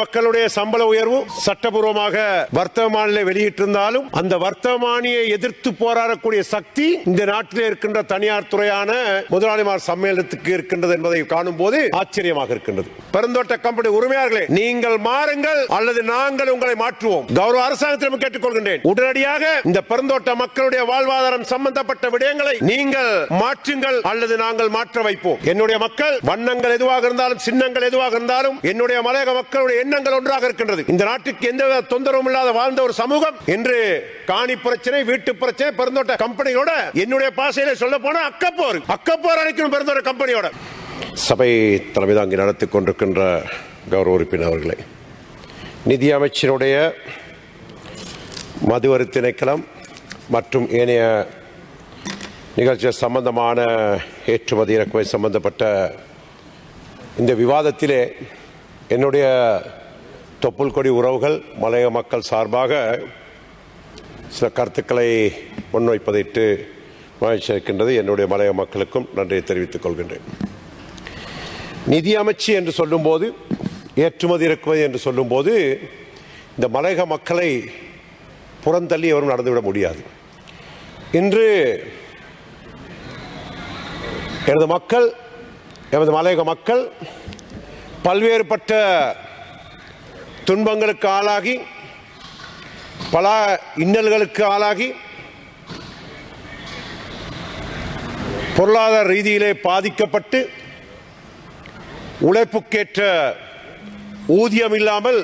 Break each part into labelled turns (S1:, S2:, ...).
S1: மக்களுடைய சம்பள உயர்வு சட்டபூர்வமாக வர்த்தமான வெளியிட்டிருந்தாலும் அந்த வர்த்தமானியை எதிர்த்து போராடக்கூடிய சக்தி இந்த நாட்டில் இருக்கின்ற தனியார் துறையான முதலாளிமார் சம்மேளனத்துக்கு இருக்கின்றது என்பதை காணும் போது ஆச்சரியமாக இருக்கின்றது. பெருந்தோட்ட கம்பெனி உரிமையாளர்களே நீங்கள் மாறுங்கள் அல்லது நாங்கள் உங்களை மாற்றுவோம். கௌரவ அரசாங்கத்திடம் கேட்டுக்கொள்கின்றேன் உடனடியாக இந்த பெருந்தோட்ட மக்களுடைய வாழ்வாதாரம் சம்பந்தப்பட்ட விடயங்களை நீங்கள் மாற்றுங்கள் அல்லது நாங்கள் மாற்ற வைப்போம். என்னுடைய மக்கள் வண்ணங்கள் எதுவாக இருந்தாலும் சின்னங்கள் எதுவாக இருந்தாலும் என்னுடைய மலையக மக்களுடைய எண்ணங்கள் ஒன்றாக இருக்கின்றது. இந்த நாட்டுக்கு எந்த தொந்தரவும் இல்லாத வாழ்ந்த ஒரு சமூகம் என்று காணி பிரச்சனை வீட்டு பிரச்சனை பெருந்தோட்ட கம்பெனியோட என்னுடைய பாசையில சொல்ல போனா அக்கப்போர். அக்கப்போர் அழைக்கணும் பெருந்தோட்ட கம்பெனியோட. சபை தலைமை தாங்கி நடத்தி கொண்டிருக்கின்ற கௌரவ உறுப்பினர் அவர்களே நிதி அமைச்சருடைய மதுவரி திணைக்களம் மற்றும் ஏனைய நிகழ்ச்சி சம்பந்தமான ஏற்றுமதி இறக்குமதி சம்பந்தப்பட்ட இந்த விவாதத்திலே என்னுடைய தொப்புள் கொடி உறவுகள் மலைய மக்கள் சார்பாக சில கருத்துக்களை முன்வைப்பதிட்டு மகிழ்ச்சி இருக்கின்றது என்னுடைய மலைய மக்களுக்கும் நன்றியை தெரிவித்துக் கொள்கின்றேன். நிதி அமைச்சு என்று சொல்லும்போது ஏற்றுமதி இறக்குமதி என்று சொல்லும்போது இந்த மலையக மக்களை புறந்தள்ளி எவரும் நடந்துவிட முடியாது. இன்று எனது மக்கள் எமது மலையக மக்கள் பல்வேறுபட்ட துன்பங்களுக்கு ஆளாகி பல இன்னல்களுக்கு ஆளாகி பொருளாதார ரீதியிலே பாதிக்கப்பட்டு உழைப்புக்கேற்ற ஊதியம் இல்லாமல்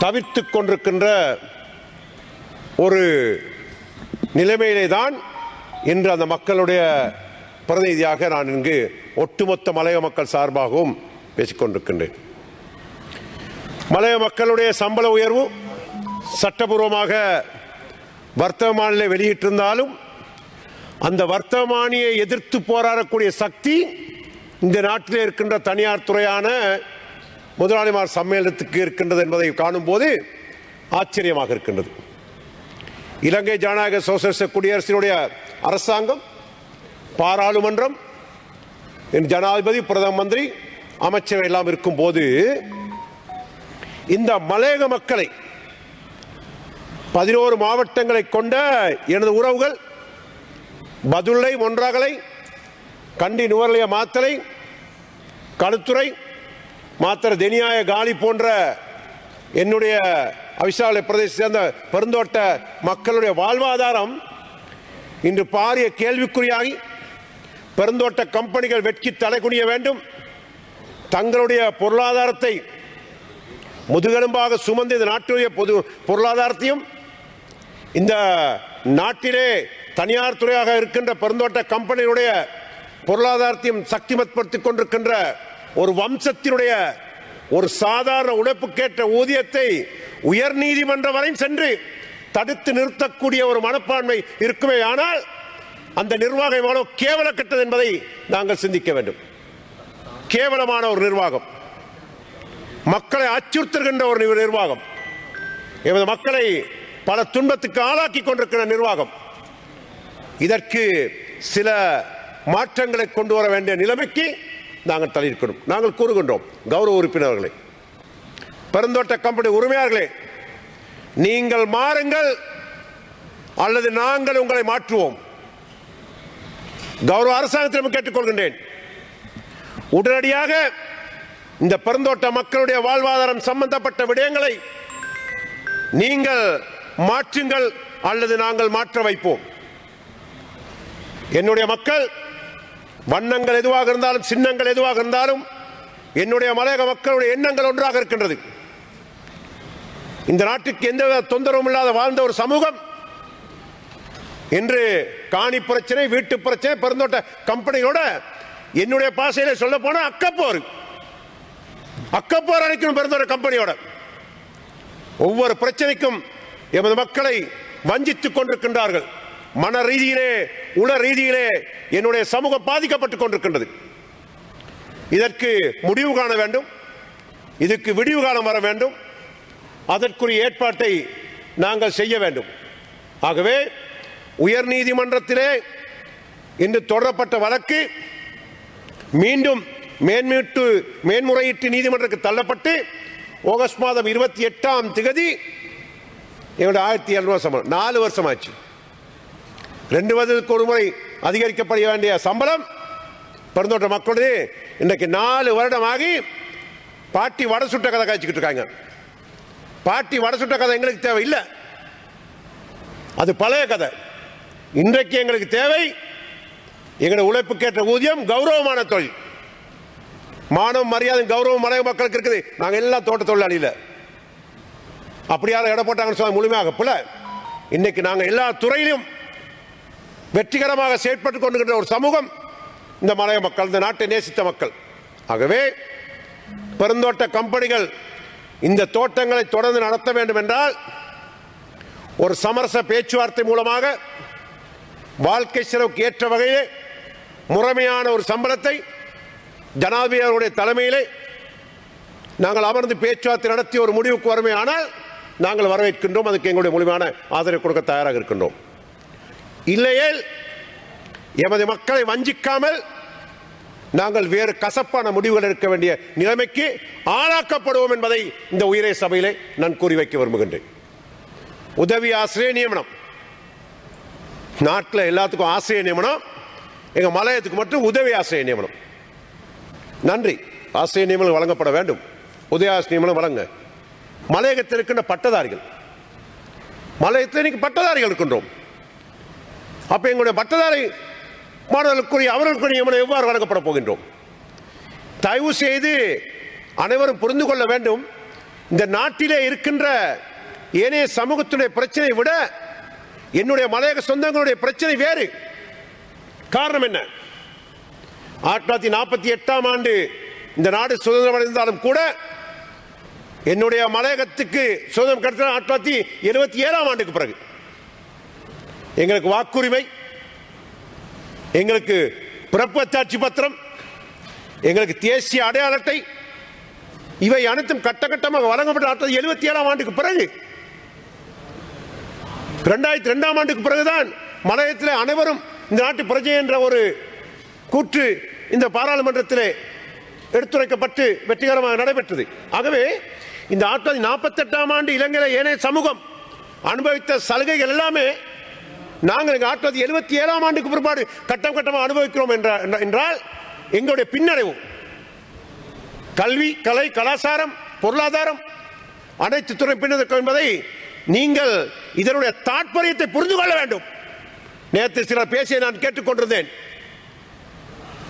S1: தவிர்த்துக் கொண்டிருக்கின்ற ஒரு நிலைமையிலே தான் இன்று அந்த மக்களுடைய பிரதிநிதியாக நான் இங்கு ஒட்டுமொத்த மலைய மக்கள் சார்பாகவும் பேசிக்கொண்டிருக்கின்றேன். மலைய மக்களுடைய சம்பள உயர்வு சட்டபூர்வமாக வர்த்தமானிலே வெளியிட்டிருந்தாலும் அந்த வர்த்தமானியை எதிர்த்து போராடக்கூடிய சக்தி இந்த நாட்டிலே இருக்கின்ற தனியார் துறையான முதலாளிமார் சம்மேளனத்துக்கு இருக்கின்றது என்பதை காணும் போது ஆச்சரியமாக இருக்கின்றது. இலங்கை ஜனநாயக சோசியலிச குடியரசினுடைய அரசாங்கம் பாராளுமன்றம் ஜனாதிபதி பிரதம மந்திரி அமைச்சர் எல்லாம் இருக்கும் போது இந்த மலையக மக்களை பதினோரு மாவட்டங்களை கொண்ட எனது உறவுகள் பதுளை ஒன்றாகலை கண்டி நுவரலைய மாத்தலை கழுத்துறை மாத்திர தெனியாய காலி போன்ற என்னுடைய அவிசாலை பிரதேச சேர்ந்த பெருந்தோட்ட மக்களுடைய வாழ்வாதாரம் இன்று பாரிய கேள்விக்குறியாகி பெருந்தோட்ட கம்பெனிகள் வெட்கி தலைகுனிய வேண்டும். தங்களுடைய பொருளாதாரத்தை முதுகெலும்பாக சுமந்து இந்த நாட்டுடைய பொது பொருளாதாரத்தையும் இந்த நாட்டிலே தனியார் துறையாக இருக்கின்ற பெருந்தோட்ட கம்பெனியுடைய பொருளாதாரத்தையும் சக்திமத்படுத்தி கொண்டிருக்கின்ற ஒரு வம்சத்தினுடைய ஒரு சாதாரண உழைப்புக்கேற்ற ஊதியத்தை உயர் நீதிமன்றம் வரை சென்று தடுத்து நிறுத்தக்கூடிய ஒரு மனப்பான்மை இருக்குமே ஆனால் அந்த நிர்வாகம் எவ்வளவு கேவலக்கட்டது என்பதை நாங்கள் சிந்திக்க வேண்டும். கேவலமான ஒரு நிர்வாகம். மக்களை அச்சுறுத்துகின்ற ஒரு நிர்வாகம். எமது மக்களை பல துன்பத்துக்கு ஆளாக்கி கொண்டிருக்கிற நிர்வாகம். இதற்கு சில மாற்றங்களை கொண்டு வர வேண்டிய நிலைமைக்கு நாங்கள் தலையிடணும் நாங்கள் கூறுகின்றோம் கௌரவ உறுப்பினர்களே. பெருந்தோட்ட கம்பெனி உரிமையாளர்களே நீங்கள் மாறுங்கள் அல்லது நாங்கள் உங்களை மாற்றுவோம். கௌரவ அரசாங்கத்திடம் கேட்டுக்கொள்கின்றேன். உடனடியாக இந்த பெருந்தோட்ட மக்களுடைய வாழ்வாதாரம் சம்பந்தப்பட்ட விடயங்களை நீங்கள் மாற்றுங்கள் அல்லது நாங்கள் மாற்ற வைப்போம். என்னுடைய மக்கள் வண்ணங்கள் எதுவாக இருந்தாலும் சின்னங்கள் எதுவாக இருந்தாலும் என்னுடைய மலையக மக்களுடைய எண்ணங்கள் ஒன்றாக இருக்கின்றது. இந்த நாட்டுக்கு எந்த தொந்தரவும் இல்லாத வாழ்ந்த ஒரு சமூகம். இன்று காணி பிரச்சனை வீட்டு பிரச்சனை பெருந்தோட்ட கம்பெனியோட என்னுடைய பாசையில் சொல்ல போனால் அக்கப்போர். அக்கப்போர் அழைக்கணும் பெருந்தோட்ட கம்பெனியோட. ஒவ்வொரு பிரச்சனைக்கும் எமது மக்களை வஞ்சித்துக் கொண்டிருக்கின்றார்கள். மன ரீதியிலே உள ரீதியிலே என்னுடைய சமூகம் பாதிக்கப்பட்டுக் கொண்டிருக்கின்றது. இதற்கு முடிவு காண வேண்டும். இதுக்கு விடிவு காலம் வர வேண்டும். அதற்குரிய ஏற்பாட்டை நாங்கள் செய்ய வேண்டும். ஆகவே உயர் நீதிமன்றத்திலே இன்று தொடரப்பட்ட வழக்கு மீண்டும் மேன்மீட்டு மேன்முறையீட்டு நீதிமன்றத்துக்கு தள்ளப்பட்டு ஆகஸ்ட் மாதம் இருபத்தி எட்டாம் திகதி எங்களுடைய ஆயிரத்தி எழுநூறு சம்பளம். நாலு வருஷம் ஆச்சு ரெண்டு வருடத்துக்கு ஒரு முறை அதிகரிக்கப்பட வேண்டிய சம்பளம் பிறந்தோட்ட மக்களுடைய இன்றைக்கு நாலு வருடமாகி பாட்டி வடை சுட்ட கதை காய்ச்சிக்கிட்டு இருக்காங்க. பாட்டி வடை சுட்ட கதை எங்களுக்கு தேவை இல்லை அது பழைய கதை. இன்றைக்கு எங்களுக்கு தேவை எங்களுடைய உழைப்புக்கேற்ற ஊதியம் கௌரவமான தொழில். மானம் மரியாதை கௌரவம் மலைய மக்களுக்கு இருக்குது. நாங்கள் எல்லாம் தோட்ட தொழிலாளியில். அப்படியாவது இட போட்டாங்கன்னு சொன்ன முழுமையாக புல. இன்னைக்கு நாங்கள் எல்லா துறையிலும் வெற்றிகரமாக செயற்பட்டுக் கொண்டுகின்ற ஒரு சமூகம் இந்த மலைய மக்கள் இந்த நாட்டை நேசித்த மக்கள். ஆகவே பெருந்தோட்ட கம்பெனிகள் இந்த தோட்டங்களை தொடர்ந்து நடத்த வேண்டும் என்றால் ஒரு சமரச பேச்சுவார்த்தை மூலமாக வாழ்க்கை செலவுக்கு ஏற்ற வகையிலே முறைமையான ஒரு சம்பளத்தை ஜனாதிபதி அவருடைய தலைமையிலே நாங்கள் அமர்ந்து பேச்சுவார்த்தை நடத்தி ஒரு முடிவுக்கு வருமே ஆனால் நாங்கள் வரவேற்கின்றோம். அதுக்கு எங்களுடைய முழுமையான ஆதரவு கொடுக்க தயாராக இருக்கின்றோம். இல்லையேல் எமது மக்களை வஞ்சிக்காமல் நாங்கள் வேறு கசப்பான முடிவுகள் எடுக்க வேண்டிய நிலைமைக்கு ஆளாக்கப்படுவோம் என்பதை இந்த உயிரை சபையிலே நான் கூறி வைக்க விரும்புகின்றேன். உதவி ஆசிரியர் நியமனம். நாட்டில் எல்லாத்துக்கும் ஆசிரியர் நியமனம். எங்கள் மலையத்துக்கு மட்டும் உதவி ஆசிரியர் நியமனம். நன்றி. ஆசிரியர் நியமனம் வழங்கப்பட வேண்டும். உதவி ஆசிரியர் நியமனம் வழங்க. மலையகத்தில் இருக்கின்ற பட்டதாரிகள். மலையத்தில் இன்னைக்கு பட்டதாரிகள் இருக்கின்றோம். அப்போ எங்களுடைய பட்டதாரி மாணவர்களுக்குரிய அவர்களுக்குரிய நியமனம் எவ்வாறு வழங்கப்பட போகின்றோம்? தயவு செய்து அனைவரும் புரிந்து கொள்ள வேண்டும். இந்த நாட்டிலே இருக்கின்ற ஏனைய சமூகத்துடைய பிரச்சனையை விட என்னுடைய மலையக சொந்தங்களுடைய பிரச்சனை வேறு. காரணம் என்ன? ஆயிரத்தி தொள்ளாயிரத்தி நாற்பத்தி எட்டாம் ஆண்டு இந்த நாடு சுதந்திரம் அடைந்தாலும் கூட என்னுடைய மலையகத்துக்கு சுதந்திரம் கிடைத்த ஆயிரத்தி தொள்ளாயிரத்தி எழுபத்தி ஏழாம் ஆண்டுக்கு பிறகு. எங்களுக்கு வாக்குரிமை எங்களுக்கு பிறப்பு அத்தாட்சி பத்திரம் எங்களுக்கு தேசிய அடையாள அட்டை இவை அனைத்தும் கட்ட கட்டமாக வழங்கப்பட்ட எழுபத்தி ஏழாம் ஆண்டுக்கு பிறகு. இரண்டாயிரத்தி ரெண்டாம் ஆண்டுக்கு பிறகுதான் மலையத்தில் அனைவரும் இந்த நாட்டு பிரஜை என்ற ஒரு கூற்று இந்த பாராளுமன்றத்திலே எடுத்துரைக்கப்பட்டு வெற்றிகரமாக நடைபெற்றது. ஆகவே இந்த ஆயிரத்தி நாற்பத்தி எட்டாம் ஆண்டு இலங்கையில் ஏனைய சமூகம் அனுபவித்த சலுகைகள் எல்லாமே நாங்கள் எங்கள் ஆயிரத்தி தொள்ளாயிரத்தி எழுபத்தி ஏழாம் ஆண்டுக்கு பிற்பாடு கட்டம் கட்டமாக அனுபவிக்கிறோம் என்ற என்றால் எங்களுடைய பின்னடைவு. கல்வி கலை கலாச்சாரம் பொருளாதாரம் அனைத்து துறை பின்னதற்கும் என்பதை நீங்கள் இதனுடைய தாற்பயத்தை புரிந்து கொள்ள வேண்டும். நேற்று சிலர் பேசிய நான் கேட்டுக்கொண்டிருந்தேன்.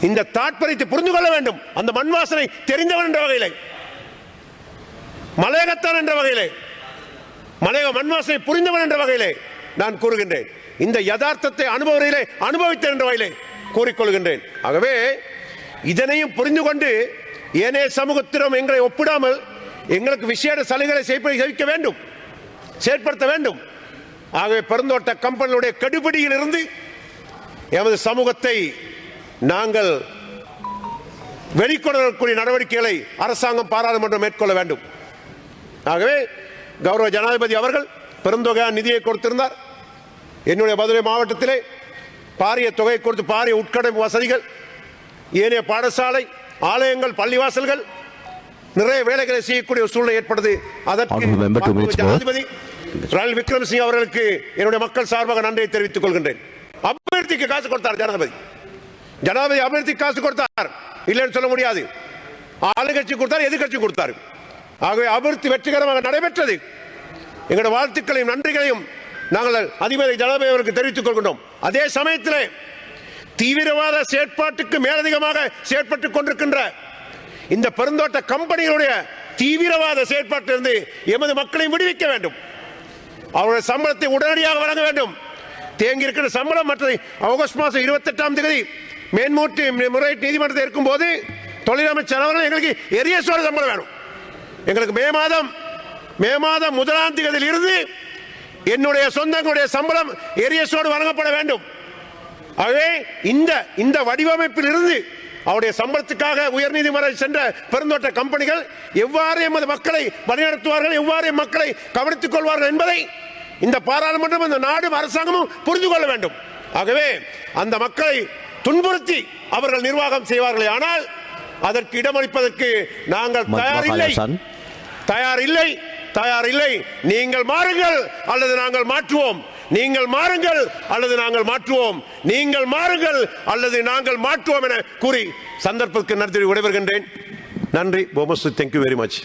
S1: இந்த தாற்பயத்தை புரிந்து கொள்ள வேண்டும். அந்த மண் வாசனை தெரிந்தவன் என்ற வகையிலே. மலையகத்தான் என்ற வகையிலே. மலையக மண் வாசனை புரிந்தவன் என்ற வகையிலே நான் கூறுகின்றேன். இந்த யதார்த்தத்தை அனுபவரையிலே அனுபவித்தேன் என்ற வகையிலே கூறிக்கொள்கின்றேன். ஆகவே இதனையும் புரிந்து கொண்டு ஏனைய சமூகத்திடம் எங்களை ஒப்பிடாமல் எங்களுக்கு விசேட சலுகைகளை செய்ய வேண்டும். செயற்படுத்த வேண்டும். ஆகவே பெருந்தோட்ட கம்பெனிகளுடைய கடுபிடியில் இருந்து எமது சமூகத்தை நாங்கள் வெளிக்கொணரக்கூடிய நடவடிக்கைகளை அரசாங்கம் பாராளுமன்றம் மேற்கொள்ள வேண்டும் ஆகவே கௌரவ ஜனாதிபதி அவர்கள் பெருந்தொகையான நிதியை கொடுத்திருந்தார் என்னுடைய மதுரை மாவட்டத்திலே பாரிய தொகை கொடுத்து பாரிய உட்கடமை வசதிகள் ஏனைய பாடசாலை ஆலயங்கள் பள்ளிவாசல்கள் நிறைய வேலைகளை செய்யக்கூடிய சூழ்நிலை ஏற்படுது அதற்கு. ஜனாதிபதி ரணில் விக்ரமசிங் அவர்களுக்கு என்னுடைய மக்கள் சார்பாக நன்றியை தெரிவித்துக் கொள்கின்றேன். அபிவிருத்திக்கு காசு கொடுத்தார் ஜனாதிபதி. ஜனாதிபதி அபிவிருத்திக்கு காசு கொடுத்தார். இல்லைன்னு சொல்ல முடியாது. ஆளுங்கட்சி கொடுத்தார் எதிர்கட்சி கொடுத்தார். ஆகவே அபிவிருத்தி வெற்றிகரமாக நடைபெற்றது. எங்களுடைய வாழ்த்துக்களையும் நன்றிகளையும் நாங்கள் அதிபதி ஜனாதிபதி அவருக்கு தெரிவித்துக் கொள்கின்றோம். அதே சமயத்தில் தீவிரவாத செயற்பாட்டுக்கு மேலதிகமாக செயற்பட்டுக் கொண்டிருக்கின்ற இந்த பெருந்தோட்ட கம்பெனிகளுடைய தீவிரவாத செயற்பாட்டிலிருந்து எமது மக்களை விடுவிக்க வேண்டும். அவருடைய சம்பளத்தை உடனடியாக வழங்க வேண்டும். தேங்கி இருக்கிற சம்பளம் மற்ற ஆகஸ்ட் மாதம் இருபத்தெட்டாம் தேதி மேன்மூட்டு முறையீட்டு நீதிமன்றத்தில் இருக்கும்போது தொழிலமைச்சர் அவர்கள் எங்களுக்கு எரியசோட சம்பளம் வேணும். எங்களுக்கு மே மாதம் மே மாதம் முதலாம் தேதியில் இருந்து என்னுடைய சொந்தங்களுடைய சம்பளம் எரியசோடு வழங்கப்பட வேண்டும். ஆகவே இந்த இந்த வடிவமைப்பில் இருந்து அவருடைய சம்பளத்துக்காக உயர்நீதிமன்றம் சென்ற பெருந்தோட்ட கம்பெனிகள் எவ்வாறு எமது மக்களை வழிநடத்துவார்கள் எவ்வாறு மக்களை கவனித்துக் கொள்வார்கள் என்பதை இந்த பாராளுமன்றம் இந்த நாடும் அரசாங்கமும் புரிந்து கொள்ள வேண்டும். ஆகவே அந்த மக்களை துன்புறுத்தி அவர்கள் நிர்வாகம் செய்வார்களே. ஆனால் அதற்கு இடமளிப்பதற்கு நாங்கள் தயாரில்லை.
S2: Makalasan.
S1: தயார் இல்லை தயார் இல்லை நீங்கள் மாறுங்கள் அல்லது நாங்கள் மாற்றுவோம். நீங்கள் மாறுங்கள் அல்லது நாங்கள் மாற்றுவோம். நீங்கள் மாறுங்கள் அல்லது நாங்கள் மாற்றுவோம் என கூறி சந்தர்ப்பத்துக்கு நன்றி விடைபெறுகின்றேன். நன்றி. போமசு தேங்க்யூ வெரி மச்